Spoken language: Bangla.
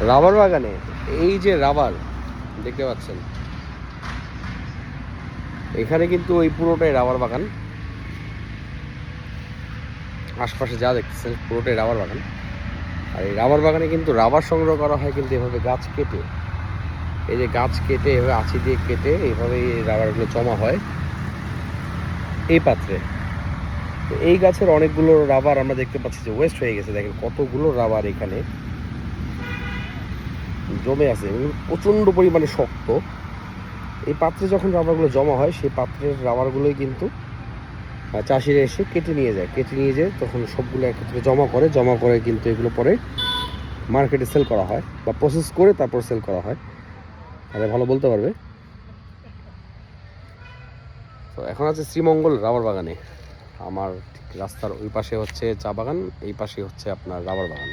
রাবার বাগানে, এই যে রাবার, দেখতে পাচ্ছেন। এখানে কিন্তু ওই পুরোটাই রাবার বাগান। আশপাশে যা দেখতেছেন, পুরোটাই রাবার বাগান। আর এই রাবার বাগানে কিন্তু রাবার সংগ্রহ করা হয় কিন্তু এভাবে গাছ কেটে। এই যে গাছ কেটে, এভাবে আছি দিয়ে কেটে এইভাবে এই রাবারগুলো জমা হয়। এই পাত্রে। এই গাছের অনেকগুলো রাবার আমরা দেখতে পাচ্ছি যে ওয়েস্ট হয়ে গেছে। দেখেন কতগুলো রাবার এখানে। জমে আছে প্রচণ্ড পরিমাণে শক্ত। এই পাত্রে যখন রাবারগুলো জমা হয়, সেই পাত্রের রাবারগুলোই কিন্তু চাষিরা এসে কেটে নিয়ে যায়। কেটে নিয়ে যায় তখন সবগুলো একত্রে জমা করে জমা করে কিন্তু এগুলো পরে মার্কেটে সেল করা হয় বা প্রসেস করে তারপর সেল করা হয়। তাহলে ভালো বলতে পারবে। তো এখন আছে শ্রীমঙ্গল রাবার বাগানে। আমার ঠিক রাস্তার ওই পাশে হচ্ছে চা বাগান, এই পাশে হচ্ছে আপনার রাবার বাগান।